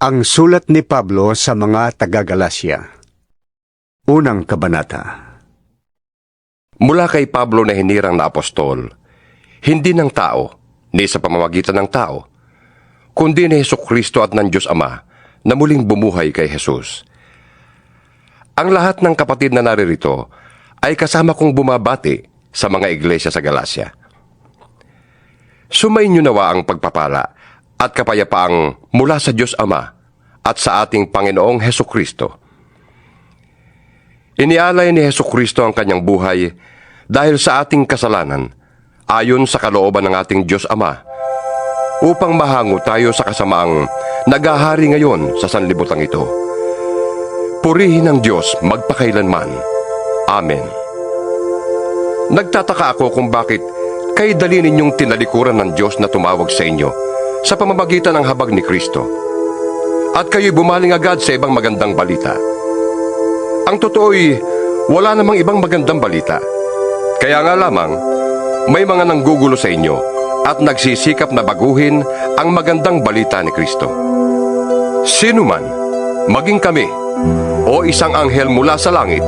Ang sulat ni Pablo sa mga taga-Galasya. Unang kabanata. Mula kay Pablo na hinirang na apostol, hindi ng tao, ni sa pamamagitan ng tao, kundi ni Heso Kristo at ng Diyos Ama na muling bumuhay kay Jesus. Ang lahat ng kapatid na naririto ay kasama kong bumabati sa mga iglesia sa Galacia. Sumainyo nawa ang pagpapala at kapayapaang mula sa Diyos Ama at sa ating Panginoong Heso Kristo. Inialay ni Heso Kristo ang kanyang buhay dahil sa ating kasalanan ayon sa kalooban ng ating Diyos Ama upang mahango tayo sa kasamaang nagahari ngayon sa sanlibutan ito. Purihin ang Diyos magpakailanman. Amen. Nagtataka ako kung bakit kay dali ninyong tinalikuran ng Diyos na tumawag sa inyo sa pamamagitan ng habag ni Kristo. At kayo'y bumaling agad sa ibang magandang balita. Ang totoo'y wala namang ibang magandang balita. Kaya nga lamang, may mga nanggugulo sa inyo at nagsisikap na baguhin ang magandang balita ni Kristo. Sino man, maging kami, o isang anghel mula sa langit,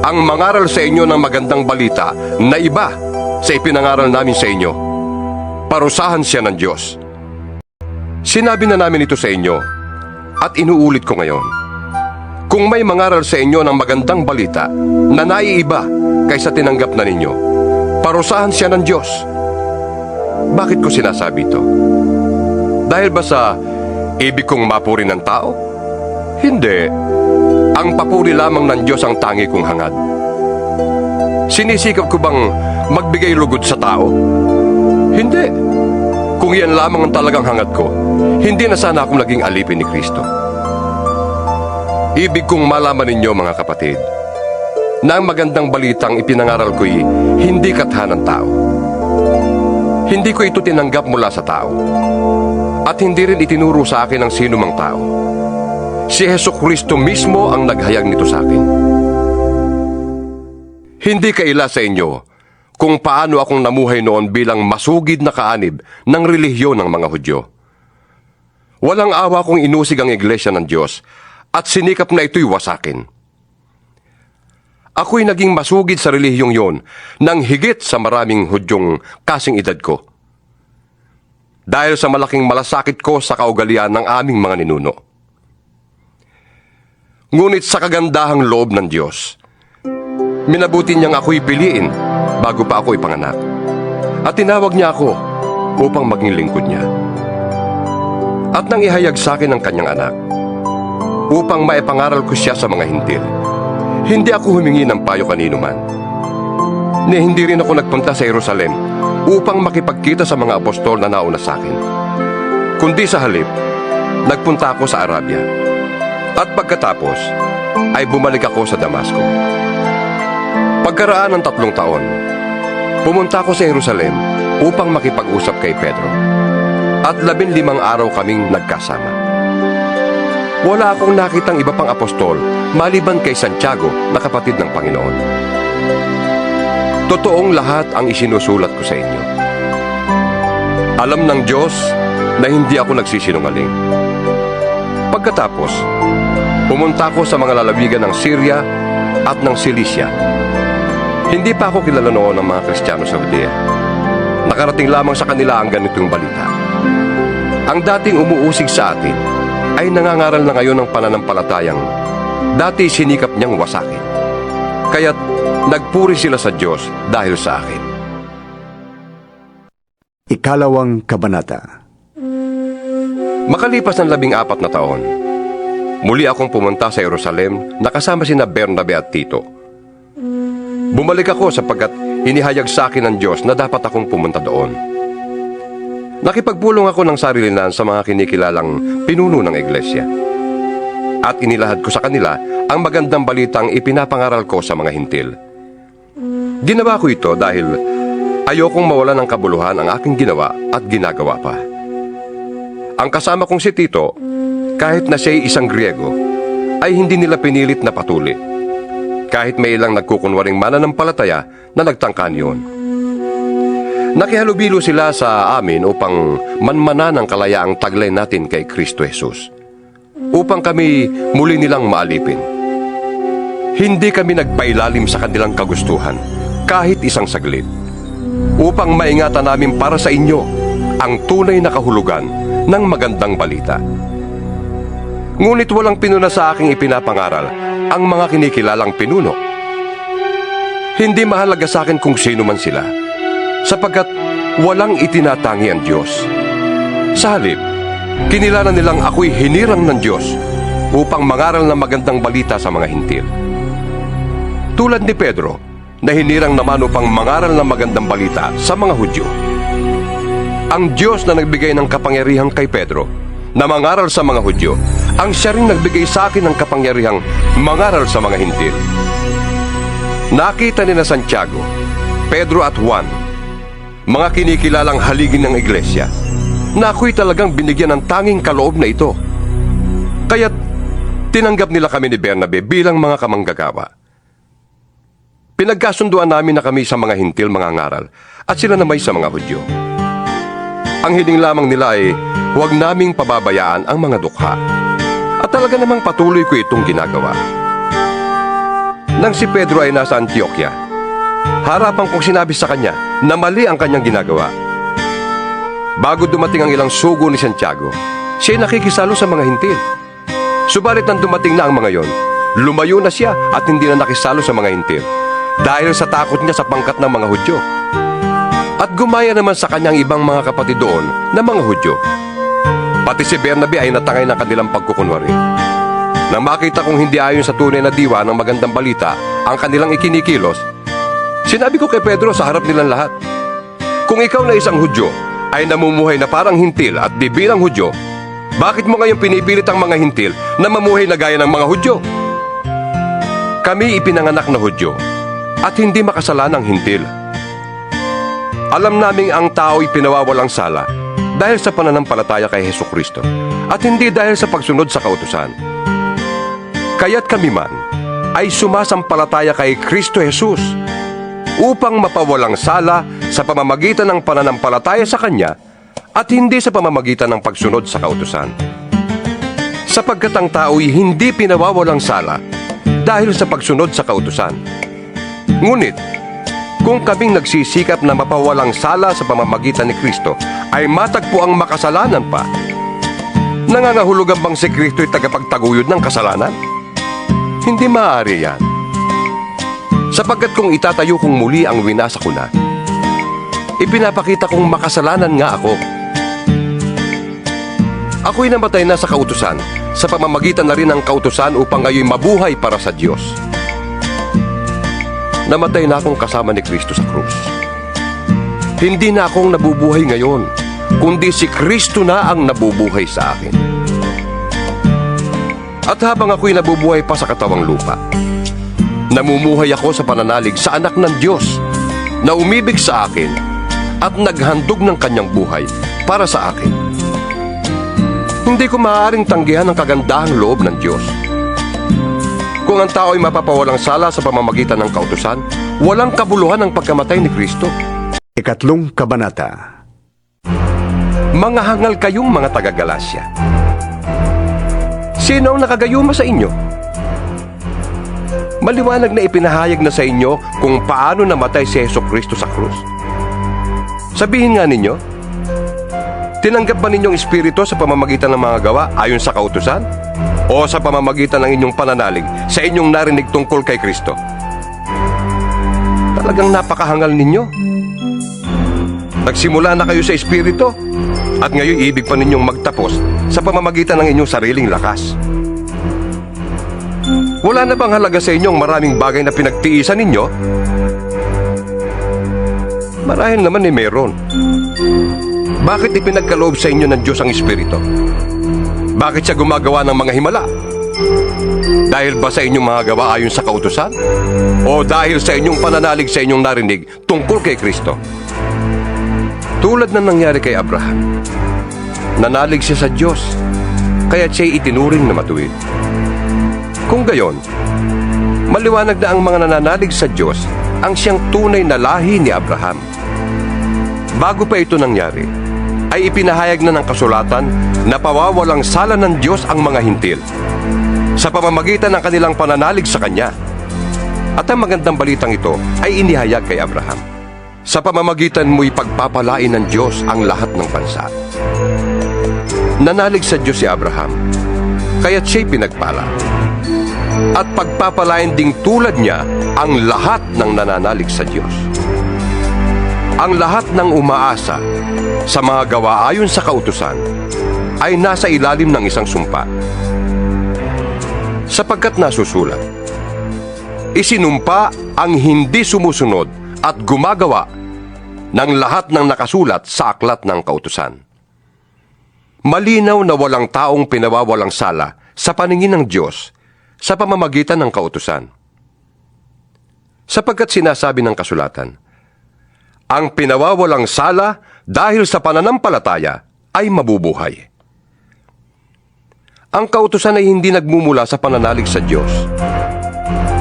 ang mangaral sa inyo ng magandang balita na iba sa ipinangaral namin sa inyo. Parusahan siya ng Diyos. Sinabi na namin ito sa inyo at inuulit ko ngayon. Kung may mangaral sa inyo ng magandang balita na naiiba kaysa tinanggap na ninyo, parusahan siya ng Diyos. Bakit ko sinasabi ito? Dahil ba sa ibig kong mapuri ng tao? Hindi. Ang papuri lamang ng Diyos ang tangi kong hangad. Sinisikap ko bang magbigay lugod sa tao? Hindi. Kung yan lamang ang talagang hangad ko, hindi na sana akong naging alipin ni Kristo. Ibig kong malaman ninyo mga kapatid, na ang magandang balitang ipinangaral ko'y hindi katha ng tao. Hindi ko ito tinanggap mula sa tao. At hindi rin itinuro sa akin ng sino mang tao. Si Heso Kristo mismo ang naghayag nito sa akin. Hindi kaila sa inyo kung paano akong namuhay noon bilang masugid na kaanib ng relihiyon ng mga Hudyo. Walang awa kong inusig ang iglesia ng Diyos at sinikap na ito'y wasakin. Ako'y naging masugid sa relihiyong yon nang higit sa maraming Hudyong kasing edad ko. Dahil sa malaking malasakit ko sa kaugalian ng aming mga ninuno. Ngunit sa kagandahang loob ng Diyos, minabuti niyang ako'y piliin bago pa ako ipanganak. At tinawag niya ako upang maging lingkod niya. At nang ihayag sa akin ang kanyang anak, upang maipangaral ko siya sa mga hintil, hindi ako humingi ng payo kanino man. Ni hindi rin ako nagpunta sa Jerusalem upang makipagkita sa mga apostol na nauna sa akin. Kundi sa halip, nagpunta ako sa Arabia. At pagkatapos, ay bumalik ako sa Damasco. Pagkaraan ng tatlong taon, pumunta ako sa Jerusalem upang makipag-usap kay Pedro. At labin limang araw kaming nagkasama. Wala akong nakitang iba pang apostol maliban kay Santiago na kapatid ng Panginoon. Totoong lahat ang isinusulat ko sa inyo. Alam ng Diyos na hindi ako nagsisinungaling. Pagkatapos, pumunta ako sa mga lalawigan ng Syria at ng Cilicia. Hindi pa ako kilala noon ng mga Kristiyano sa Judea. Nakarating lamang sa kanila ang ganitong balita. Ang dating umuusig sa atin ay nangangaral na ngayon ng pananampalatayang dati sinikap niyang wasakin. Kaya't nagpuri sila sa Diyos dahil sa akin. Ikalawang kabanata. Makalipas ng labing apat na taon, muli akong pumunta sa Jerusalem na kasama sina Bernabe at Tito. Bumalik ako sapagkat inihayag sa akin ng Diyos na dapat akong pumunta doon. Nakipagpulong ako ng sarilinan sa mga kinikilalang pinuno ng iglesia. At inilahad ko sa kanila ang magandang balitang ipinapangaral ko sa mga hintil. Ginawa ko ito dahil ayokong mawalan ng kabuluhan ang aking ginawa at ginagawa pa. Ang kasama kong si Tito, kahit na siya'y isang Griego, ay hindi nila pinilit na patuli. Kahit may ilang nagkukunwaring mananampalataya na nagtangkan yun. Nakihalubilo sila sa amin upang manmana ng kalayaang taglay natin kay Kristo Jesus. upang kami muli nilang maalipin. Hindi kami nagpailalim sa kanilang kagustuhan kahit isang saglit upang maingatan namin para sa inyo ang tunay na kahulugan ng magandang balita. Ngunit walang pinuna sa aking ipinapangaral ang mga kinikilalang pinuno. Hindi mahalaga sa akin kung sino man sila, sapagkat walang itinatangi ang Diyos. Sa halip, kinilaran nilang ako'y hinirang ng Diyos upang mangaral ng magandang balita sa mga hintil. Tulad ni Pedro, na hinirang naman upang mangaral ng magandang balita sa mga Hudyo. Ang Diyos na nagbigay ng kapangyarihan kay Pedro na mangaral sa mga Hudyo, ang siya rin nagbigay sa akin ng kapangyarihang mangaral sa mga hintil. Nakita ni na Santiago, Pedro at Juan, mga kinikilalang haligin ng iglesia, na ako'y talagang binigyan ng tanging kaloob na ito. Kaya't tinanggap nila kami ni Bernabe bilang mga kamanggagawa. Pinagkasunduan namin na kami sa mga hintil mga ngaral at sila na may sa mga Hudyo. Ang hiling lamang nila ay huwag naming pababayaan ang mga dukha. At talaga namang patuloy ko itong ginagawa. Nang si Pedro ay nasa Antioquia, harapan kong sinabi sa kanya na mali ang kanyang ginagawa. Bago dumating ang ilang sugo ni Santiago, siya nakikisalo sa mga hintil. Subalit nang dumating na ang mga yon, lumayo na siya at hindi na nakisalo sa mga hintil dahil sa takot niya sa pangkat ng mga Hudyo. At gumaya naman sa kanyang ibang mga kapatid doon na mga Hudyo. Pati si Bernabe ay natangay ng kanilang pagkukunwari. Nang makita kong hindi ayon sa tunay na diwa ng magandang balita ang kanilang ikinikilos, sinabi ko kay Pedro sa harap nilang lahat, Kung ikaw na isang Hudyo ay namumuhay na parang hintil at di bilang Hudyo, bakit mo ngayon pinipilit ang mga hintil na mamuhay na gaya ng mga Hudyo? Kami ipinanganak na Hudyo at hindi makasalanang hintil. Alam naming ang tao'y pinawawalang sala dahil sa pananampalataya kay Heso Kristo at hindi dahil sa pagsunod sa kautusan. Kaya't kami man ay sumasampalataya kay Kristo Jesus upang mapawalang sala sa pamamagitan ng pananampalataya sa Kanya at hindi sa pamamagitan ng pagsunod sa kautusan. Sapagkat ang tao'y hindi pinawawalang sala dahil sa pagsunod sa kautusan. Ngunit, kung kaming nagsisikap na mapawalang sala sa pamamagitan ni Kristo ay matagpo ang makasalanan pa, nangangahulugan bang si Kristo'y tagapagtaguyod ng kasalanan? Hindi maaari yan. Sapagkat kung itatayo kong muli ang winasa ko na, ipinapakita kong makasalanan nga ako. Ako'y namatay na sa kautusan sa pamamagitan na rin ng kautusan upang ngayon mabuhay para sa Diyos. Namatay na akong kasama ni Kristo sa krus. Hindi na akong nabubuhay ngayon, kundi si Kristo na ang nabubuhay sa akin. At habang ako'y nabubuhay pa sa katawang lupa, namumuhay ako sa pananalig sa anak ng Diyos na umibig sa akin at naghandog ng kanyang buhay para sa akin. Hindi ko maaaring tanggihan ang kagandahang loob ng Diyos. Kung ang tao ay mapapawalang sala sa pamamagitan ng kautusan, walang kabuluhan ang pagkamatay ni Kristo. Ikatlong kabanata. Mga hangal kayong mga taga-Galasya. Sino ang nakagayuma sa inyo? Maliwanag na ipinahayag na sa inyo kung paano namatay si Yeso Kristo sa krus. Sabihin nga ninyo, tinanggap ba ninyong espiritu sa pamamagitan ng mga gawa ayon sa kautusan? O sa pamamagitan ng inyong pananalig sa inyong narinig tungkol kay Kristo? Talagang napakahangal ninyo. Nagsimula na kayo sa espiritu at ngayon ibig pa ninyong magtapos sa pamamagitan ng inyong sariling lakas. Wala na bang halaga sa inyong maraming bagay na pinagtiisan ninyo? Marahil naman eh meron. Bakit ipinagkaloob sa inyo ng Diyos ang Espiritu? Bakit siya gumagawa ng mga himala? Dahil ba sa inyong mga gawa ayon sa kautusan? O dahil sa inyong pananalig sa inyong narinig tungkol kay Kristo? Tulad na nangyari kay Abraham. Nanalig siya sa Diyos, kaya siya'y itinuring na matuwid. Kung gayon, maliwanag na ang mga nananalig sa Diyos ang siyang tunay na lahi ni Abraham. Bago pa ito nangyari, ay ipinahayag na ng kasulatan na pawawalang sala ng Diyos ang mga hintil sa pamamagitan ng kanilang pananalig sa Kanya. At ang magandang balitang ito ay inihayag kay Abraham. Sa pamamagitan mo'y pagpapalain ng Diyos ang lahat ng bansa. Nanalig sa Diyos si Abraham, kaya't siya'y pinagpala. At pagpapalain ding tulad niya ang lahat ng nananalig sa Diyos. Ang lahat ng umaasa sa mga gawa ayon sa kautusan ay nasa ilalim ng isang sumpa. Sapagkat nasusulat, isinumpa ang hindi sumusunod at gumagawa ng lahat ng nakasulat sa aklat ng kautusan. Malinaw na walang taong pinawawalang sala sa paningin ng Diyos sa pamamagitan ng kautusan. Sapagkat sinasabi ng kasulatan, ang pinawawalang sala dahil sa pananampalataya ay mabubuhay. Ang kautusan ay hindi nagmumula sa pananalig sa Diyos,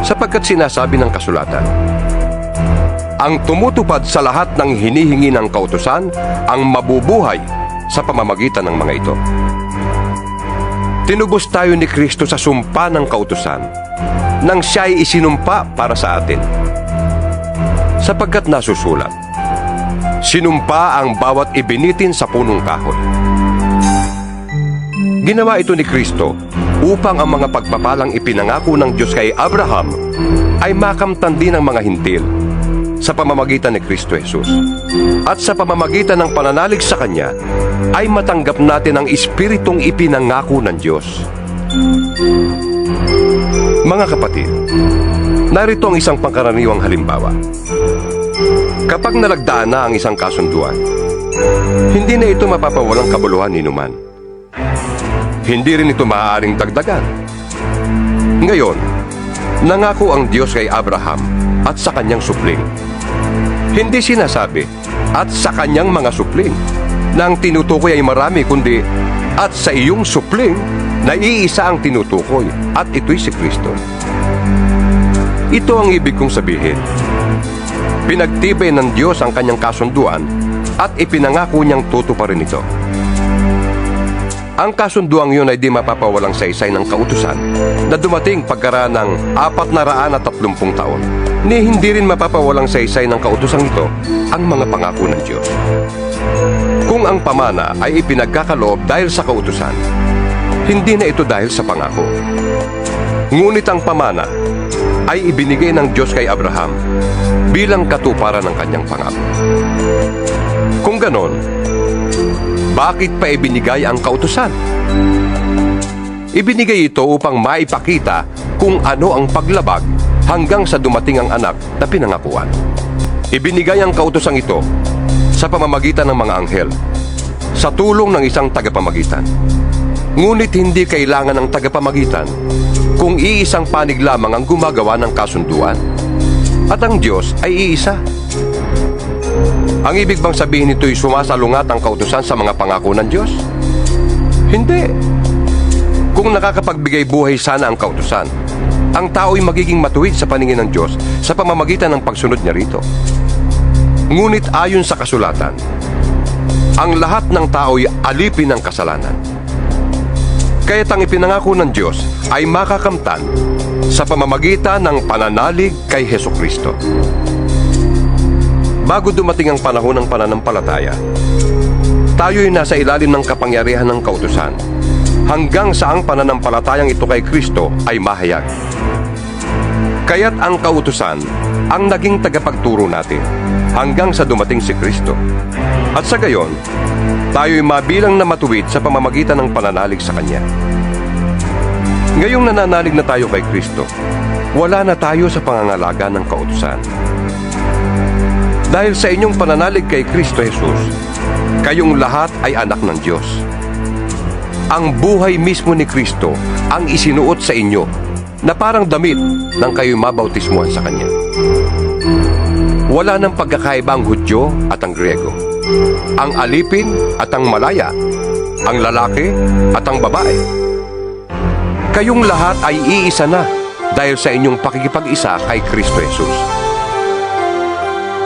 sapagkat sinasabi ng kasulatan, ang tumutupad sa lahat ng hinihingi ng kautusan ang mabubuhay sa pamamagitan ng mga ito. Tinubos tayo ni Kristo sa sumpa ng kautusan nang siya ay isinumpa para sa atin. Sapagkat nasusulat, sinumpa ang bawat ibinitin sa punong kahoy. Ginawa ito ni Kristo upang ang mga pagpapalang ipinangako ng Diyos kay Abraham ay makamtan din ng mga hintil sa pamamagitan ni Kristo Jesus. At sa pamamagitan ng pananalig sa Kanya, ay matanggap natin ang Espiritong ipinangako ng Diyos. Mga kapatid, narito ang isang pangkaraniwang halimbawa. Kapag nalagdaan na ang isang kasunduan, hindi na ito mapapawalang kabuluhan ni Numan. Hindi rin ito maaaring dagdagan. Ngayon, nangako ang Diyos kay Abraham at sa kanyang supling. Hindi sinasabi, at sa kanyang mga supling, na ang tinutukoy ay marami kundi, at sa iyong supling, na iisa ang tinutukoy, at ito'y si Kristo. Ito ang ibig kong sabihin. Pinagtibay ng Diyos ang kanyang kasunduan at ipinangako niyang tutuparin ito. Ang kasunduang yun ay di mapapawalang saysay ng kautusan na dumating pagkaraan ng apat na raan at tatlumpung taon. Ni hindi rin mapapawalang saysay ng kautusang ito ang mga pangako ng Diyos. Kung ang pamana ay ipinagkakaloob dahil sa kautusan, hindi na ito dahil sa pangako. Ngunit ang pamana ay ibinigay ng Diyos kay Abraham bilang katuparan ng kanyang pangako. Kung ganon, bakit pa ibinigay ang kautusan? Ibinigay ito upang maipakita kung ano ang paglabag hanggang sa dumating ang anak na pinangakuan. Ibinigay ang kautosang ito sa pamamagitan ng mga anghel, sa tulong ng isang tagapamagitan. Ngunit hindi kailangan ng tagapamagitan kung iisang panig lamang ang gumagawa ng kasunduan. At ang Diyos ay iisa. Ang ibig bang sabihin nito'y sumasalungat ang kautusan sa mga pangako ng Diyos? Hindi. Kung nakakapagbigay buhay sana ang kautusan, ang tao'y magiging matuwid sa paningin ng Diyos sa pamamagitan ng pagsunod niya rito. Ngunit ayon sa kasulatan, ang lahat ng tao'y alipin ng kasalanan. Kaya't ang ipinangako ng Diyos ay makakamtan sa pamamagitan ng pananalig kay Heso Kristo. Bago dumating ang panahon ng pananampalataya, tayo'y nasa ilalim ng kapangyarihan ng kautusan hanggang sa ang pananampalatayang ito kay Kristo ay mahayag. Kaya't ang kautusan ang naging tagapagturo natin hanggang sa dumating si Kristo. At sa gayon, tayo'y mabilang na matuwid sa pamamagitan ng pananalig sa Kanya. Ngayong nananalig na tayo kay Kristo, wala na tayo sa pangangalaga ng kautusan. Dahil sa inyong pananalig kay Kristo Jesus, kayong lahat ay anak ng Diyos. Ang buhay mismo ni Kristo ang isinuot sa inyo na parang damit nang kayo'y mabautismuhan sa Kanya. Wala nang pagkakaiba ang Hudyo at ang Grego, ang alipin at ang malaya, ang lalaki at ang babae. Kayong lahat ay iisa na dahil sa inyong pakikipag-isa kay Kristo Jesus.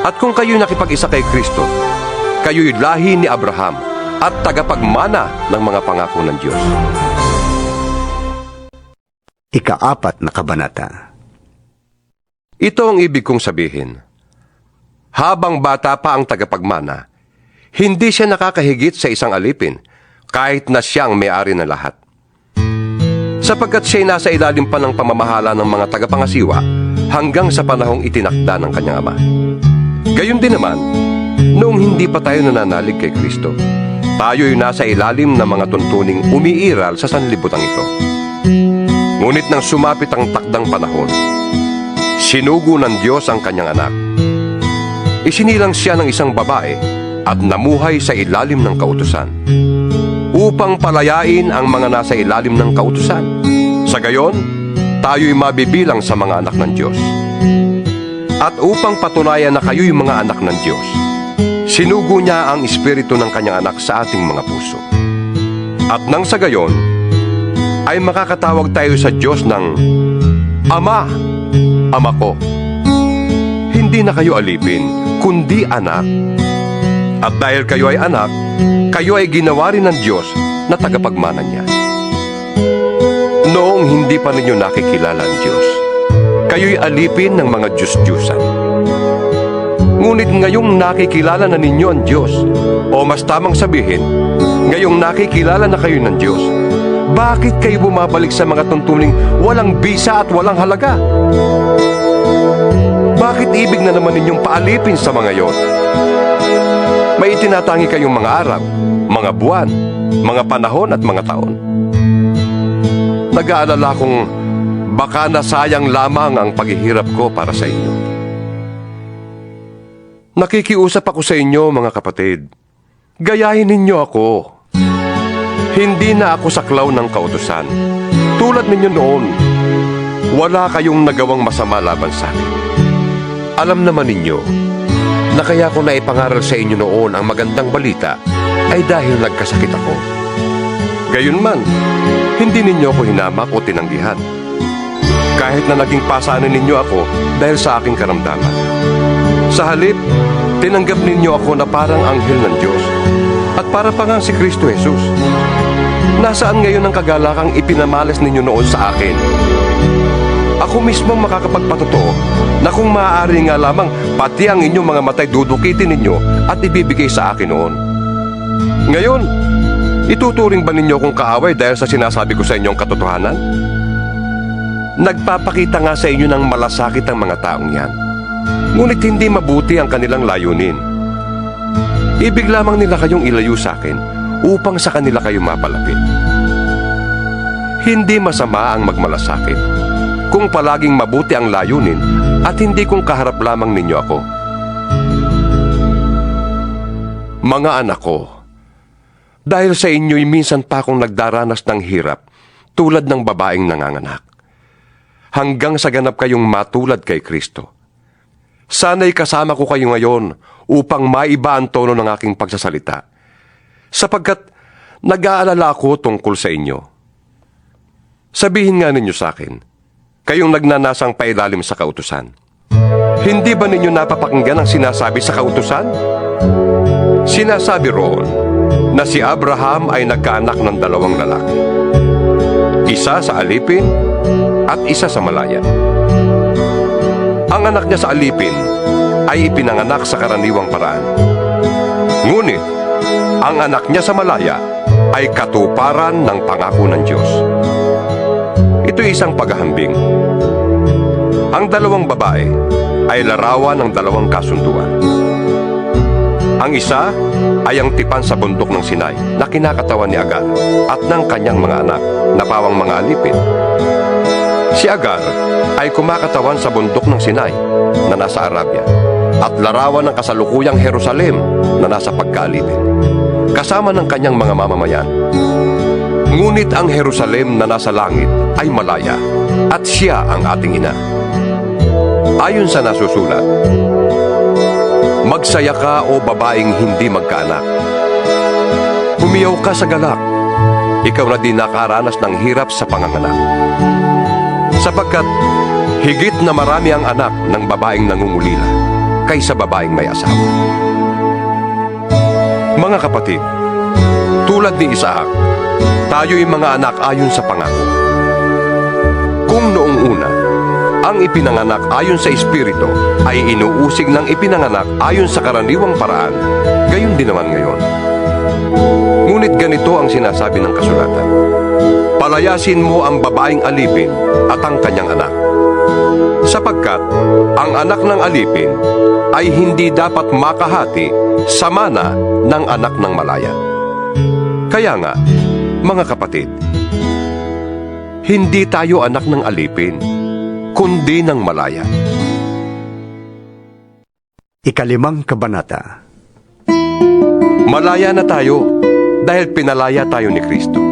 At kung kayo nakipag-isa kay Kristo, kayo'y lahi ni Abraham at tagapagmana ng mga pangako ng Diyos. Ikaapat na kabanata. Ito ang ibig kong sabihin. Habang bata pa ang tagapagmana, hindi siya nakakahigit sa isang alipin kahit na siyang may-ari ng lahat. Sapagkat siya'y nasa ilalim pa ng pamamahala ng mga tagapangasiwa hanggang sa panahong itinakda ng kanyang ama. Gayun din naman, noong hindi pa tayo nananalig kay Kristo, tayo'y nasa ilalim ng mga tuntuning umiiral sa sanlibutan ito. Ngunit nang sumapit ang takdang panahon, sinugo ng Diyos ang kanyang anak. Isinilang siya ng isang babae at namuhay sa ilalim ng kautusan upang palayain ang mga nasa ilalim ng kautusan. Sa gayon, tayo'y mabibilang sa mga anak ng Diyos. At upang patunayan na kayo'y mga anak ng Diyos, sinugo niya ang espiritu ng kanyang anak sa ating mga puso. At nang sa gayon, ay makakatawag tayo sa Diyos ng Ama, Ama ko. Hindi na kayo alipin, kundi anak. At dahil kayo ay anak, kayo ay ginawa rin ng Diyos na tagapagmana niya. Noong hindi pa ninyo nakikilala ang Diyos, kayo'y alipin ng mga Diyos-Diyusan. Ngunit ngayong nakikilala na ninyo ang Diyos, o mas tamang sabihin, ngayong nakikilala na kayo ng Diyos, bakit kayo bumabalik sa mga tuntuning walang bisa at walang halaga? Bakit ibig na naman ninyong paalipin sa mga yon? May itinatangi kayong mga araw, mga buwan, mga panahon at mga taon. Nag-aalala kong baka nasayang lamang ang paghihirap ko para sa inyo. Nakikiusap ako sa inyo mga kapatid. Gayahin ninyo ako. Hindi na ako saklaw ng kautusan. Tulad ninyo noon, wala kayong nagawang masama laban sa akin. Alam naman ninyo na kaya ko naipangaral sa inyo noon ang magandang balita ay dahil nagkasakit ako. Gayunman, hindi ninyo ako hinamak o tinanggihan. Kahit na naging pasanin ninyo ako dahil sa aking karamdaman. Sa halip, tinanggap ninyo ako na parang anghel ng Diyos at para pa si Kristo Jesus. Nasaan ngayon ang kagalakang ipinamalas ninyo noon sa akin? Ako mismo makakapagpatotoo na kung maaari nga lamang pati ang inyong mga matay dudukitin ninyo at ibibigay sa akin noon. Ngayon, ituturing ba ninyo kong kaaway dahil sa sinasabi ko sa inyong katotohanan? Nagpapakita nga sa inyo ng malasakit ang mga taong yan. Ngunit hindi mabuti ang kanilang layunin. Ibig lamang nila kayong ilayo sa akin upang sa kanila kayo mapalapit. Hindi masama ang magmalasakit kung palaging mabuti ang layunin at hindi kung kaharap lamang ninyo ako. Mga anak ko, dahil sa inyo'y minsan pa akong nagdaranas ng hirap tulad ng babaeng nanganganak. Hanggang sa ganap kayong matulad kay Kristo. Sana'y kasama ko kayo ngayon upang maiba ang tono ng aking pagsasalita. Sapagkat nag-aalala ako tungkol sa inyo. Sabihin nga ninyo sa akin, kayong nagnanasang pailalim sa kautusan. Hindi ba ninyo napapakinggan ang sinasabi sa kautusan? Sinasabi roon na si Abraham ay nagkaanak ng dalawang lalaki. Isa sa alipin at isa sa malaya. Ang anak niya sa alipin ay ipinanganak sa karaniwang paraan. Ngunit, ang anak niya sa malaya ay katuparan ng pangako ng Diyos. Ito isang paghahambing. Ang dalawang babae ay larawan ng dalawang kasunduan. Ang isa ay ang tipan sa bundok ng Sinai na kinakatawan ni Agar at ng kanyang mga anak na pawang mga alipin. Si Agar ay kumakatawan sa bundok ng Sinai na nasa Arabia at larawan ng kasalukuyang Jerusalem na nasa pagkaalipin kasama ng kanyang mga mamamayan. Ngunit ang Jerusalem na nasa langit ay malaya at siya ang ating ina. Ayon sa nasusulat, Magsaya ka o babaeng hindi magkaanak. Humiyaw ka sa galak. Ikaw na din nakaranas ng hirap sa panganganak. Sapagkat higit na marami ang anak ng babaeng nangungulila kaysa babaeng may asawa. Mga kapatid, Tulad ni Isaac, tayo'y mga anak ayon sa pangako. Kung noong una, ang ipinanganak ayon sa Espiritu ay inuusig ng ipinanganak ayon sa karaniwang paraan, gayon din naman ngayon. Ngunit ganito ang sinasabi ng kasulatan. Palayasin mo ang babaeng alipin at ang kanyang anak. Sapagkat ang anak ng alipin ay hindi dapat makahati sa mana ng anak ng malaya. Kaya nga, mga kapatid, hindi tayo anak ng alipin, kundi ng malaya. Ikalimang kabanata. Malaya na tayo dahil pinalaya tayo ni Kristo.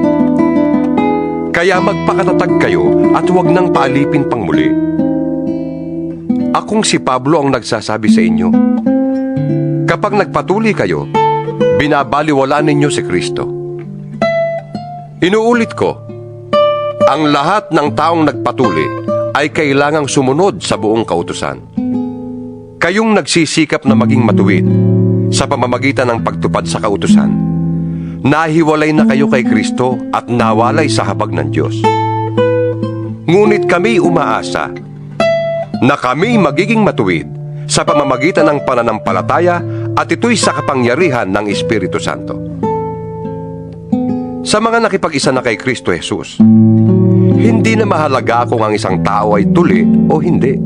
Kaya magpakatatag kayo at huwag nang paalipin pang muli. Akong si Pablo ang nagsasabi sa inyo. Kapag nagpatuloy kayo, binabaliwalaan ninyo si Kristo. Inuulit ko, ang lahat ng taong nagpatuli ay kailangang sumunod sa buong kautusan. Kayong nagsisikap na maging matuwid sa pamamagitan ng pagtupad sa kautusan, nahiwalay na kayo kay Kristo at nawalay sa habag ng Diyos. Ngunit kami umaasa na kami magiging matuwid sa pamamagitan ng pananampalataya at ito'y sa kapangyarihan ng Espiritu Santo. Sa mga nakipag-isa na kay Kristo Jesus, hindi na mahalaga kung ang isang tao ay tuli o hindi.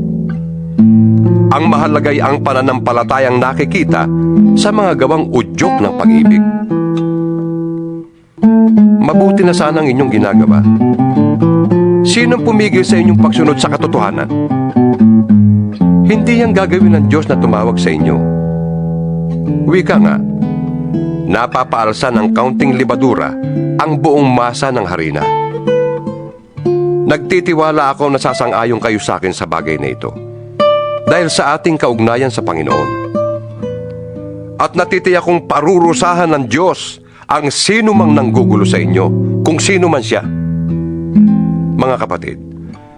Ang mahalagay ang pananampalatayang nakikita sa mga gawang udyok ng pag-ibig. Mabuti na sana ang inyong ginagawa. Sinong pumigil sa inyong pagsunod sa katotohanan? Hindi yan gagawin ng Diyos na tumawag sa inyo. Wika nga, napapaalsa ng kaunting libadura ang buong masa ng harina. Nagtitiwala ako na sasang-ayon kayo sa akin sa bagay na ito. Dahil sa ating kaugnayan sa Panginoon. At natitiyak kong parurusahan ng Diyos ang sino mang nanggugulo sa inyo, kung sino man siya. Mga kapatid,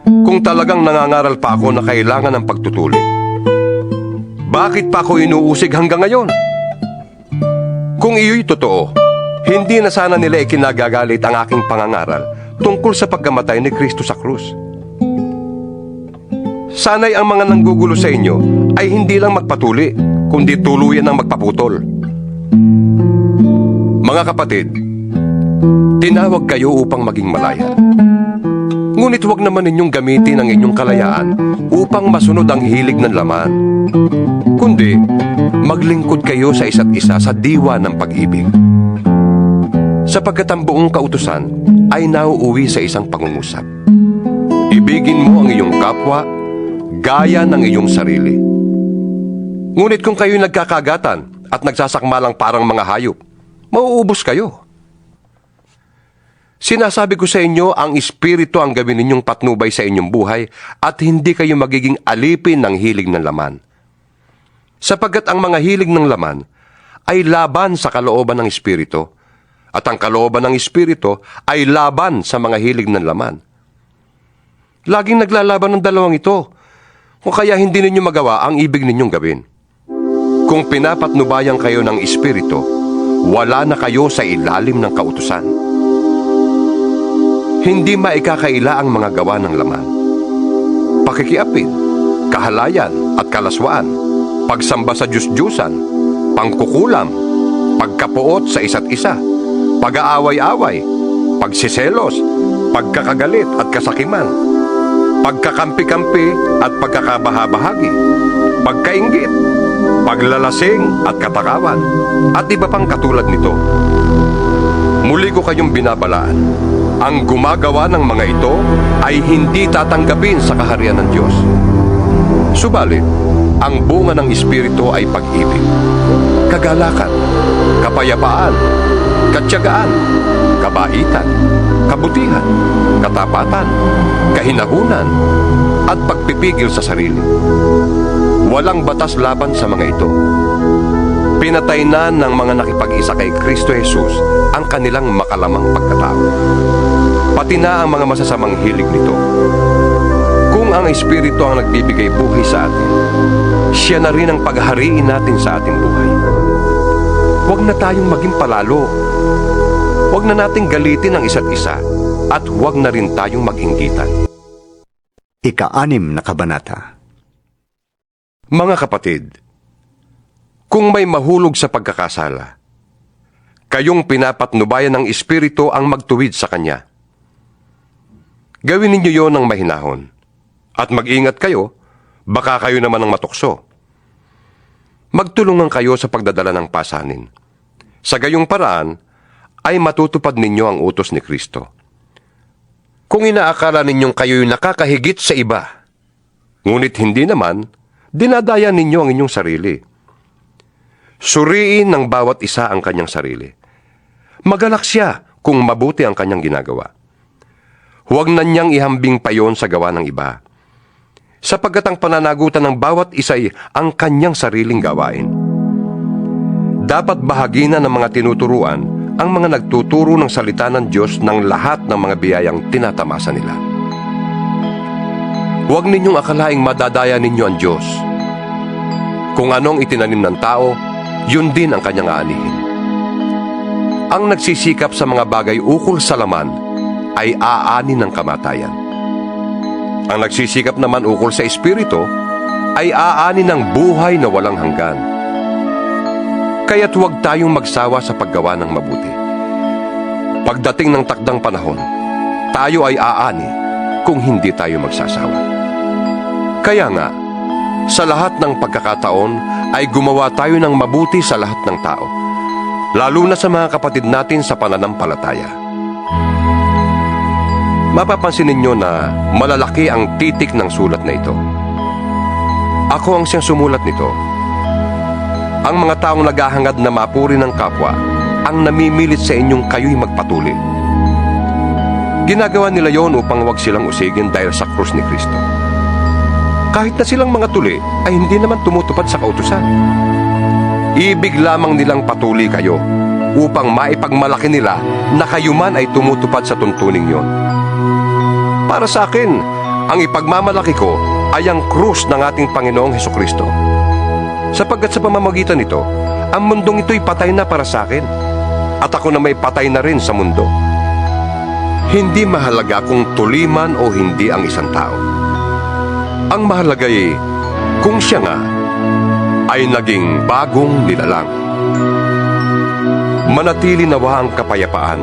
kung talagang nangangaral pa ako na kailangan ng pagtutuli, bakit pa ako inuusig hanggang ngayon? Kung iyo'y totoo, hindi na sana nila ikinagagalit ang aking pangangaral tungkol sa pagkamatay ni Kristo sa krus. Sana'y ang mga nanggugulo sa inyo ay hindi lang magpatuli, kundi tuluyan ang magpaputol. Mga kapatid, tinawag kayo upang maging malaya. Ngunit huwag naman ninyong gamitin ang inyong kalayaan upang masunod ang hilig ng laman. Kundi, maglingkod kayo sa isa't isa sa diwa ng pag-ibig. Sapagkat ang buong kautusan ay nauuwi sa isang pangungusap. Ibigin mo ang iyong kapwa gaya ng iyong sarili. Ngunit kung kayo'y nagkakagatan at nagsasakmalang parang mga hayop, mauubos kayo. Sinasabi ko sa inyo, ang Espiritu ang gawin ninyong patnubay sa inyong buhay at hindi kayo magiging alipin ng hilig ng laman. Sapagkat ang mga hilig ng laman ay laban sa kalooban ng Espiritu at ang kalooban ng Espiritu ay laban sa mga hilig ng laman. Laging naglalaban ng dalawang ito, kung kaya hindi ninyo magawa ang ibig ninyong gawin. Kung pinapatnubayan kayo ng Espiritu, wala na kayo sa ilalim ng kautusan. Hindi maikakaila ang mga gawa ng laman. Pakikiapid, kahalayan at kalaswaan, pagsamba sa Diyos-Diyusan, pangkukulam, pagkapuot sa isa't isa, pag-aaway-away, pagsiselos, pagkakagalit at kasakiman, pagkakampi-kampi at pagkakabahabahagi, pagkaingit, paglalasing at katakawan, at iba pang katulad nito. Muli ko kayong binabalaan. Ang gumagawa ng mga ito ay hindi tatanggapin sa kaharian ng Diyos. Subalit, ang bunga ng Espiritu ay pag-ibig, kagalakan, kapayapaan, katyagaan, kabaitan, kabutihan, katapatan, kahinahunan, at pagpipigil sa sarili. Walang batas laban sa mga ito. Pinatay na ng mga nakipag-isa kay Kristo Jesus ang kanilang makalamang pagkatao. Pati na ang mga masasamang hilig nito. Kung ang Espiritu ang nagbibigay buhay sa atin, siya na rin ang paghariin natin sa ating buhay. Huwag na tayong maging palalo. Huwag na nating galitin ang isa't isa at huwag na rin tayong mag-inggitan. Ika-anim na kabanata. Mga kapatid, kung may mahulog sa pagkakasala, kayong pinapatnubayan ng Espiritu ang magtuwid sa Kanya. Gawin ninyo yon ng mahinahon. At mag-ingat kayo, baka kayo naman ang matukso. Magtulungan kayo sa pagdadala ng pasanin. Sa gayong paraan, ay matutupad ninyo ang utos ni Kristo. Kung inaakala ninyong kayo'y nakakahigit sa iba, ngunit hindi naman, dinadaya ninyo ang inyong sarili. Suriin ng bawat isa ang kanyang sarili. Magalak siya kung mabuti ang kanyang ginagawa. Huwag na niyang ihambing pa yon sa gawa ng iba. Sapagkat ang pananagutan ng bawat isa'y ang kanyang sariling gawain. Dapat bahagi na ng mga tinuturuan ang mga nagtuturo ng salita ng Diyos ng lahat ng mga biyayang tinatamasa nila. Huwag ninyong akalaing madadaya ninyo ang Diyos. Kung anong itinanim ng tao, yun din ang kanyang aanihin. Ang nagsisikap sa mga bagay ukol sa laman ay aani ng kamatayan. Ang nagsisikap naman ukol sa Espiritu ay aani ng buhay na walang hanggan. Kaya't huwag tayong magsawa sa paggawa ng mabuti. Pagdating ng takdang panahon, tayo ay aani kung hindi tayo magsasawa. Kaya nga, sa lahat ng pagkakataon ay gumawa tayo ng mabuti sa lahat ng tao, lalo na sa mga kapatid natin sa pananampalataya. Mapapansin ninyo na malalaki ang titik ng sulat na ito. Ako ang siyang sumulat nito. Ang mga taong naghahangad na mapuri ng kapwa ang namimilit sa inyong kayo'y magpatuli. Ginagawa nila yon upang wag silang usigin dahil sa krus ni Kristo. Kahit na silang mga tuli ay hindi naman tumutupad sa kautusan. Ibig lamang nilang patuli kayo upang maipagmalaki nila na kayo man ay tumutupad sa tuntuning yon. Para sa akin, ang ipagmamalaki ko ay ang krus ng ating Panginoong Heso Kristo. Sapagkat sa pamamagitan nito, ang mundong ito'y patay na para sa akin. At ako na may patay na rin sa mundo. Hindi mahalaga kung tuliman o hindi ang isang tao. Ang mahalaga ay kung siya nga ay naging bagong nilalang. Manatili nawa ang kapayapaan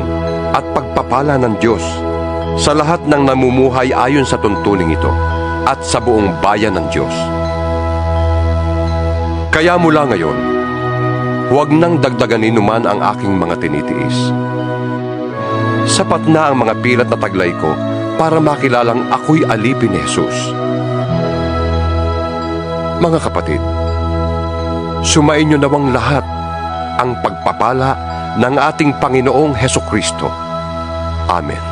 at pagpapala ng Diyos sa lahat ng namumuhay ayon sa tuntuning ito at sa buong bayan ng Diyos. Kaya mula ngayon, huwag nang dagdaganin numan ang aking mga tinitiis. Sapat na ang mga pilat na taglay ko para makilalang ako'y alipin ni Jesus. Mga kapatid, sumain niyo nawang lahat ang pagpapala ng ating Panginoong Heso Kristo. Amen.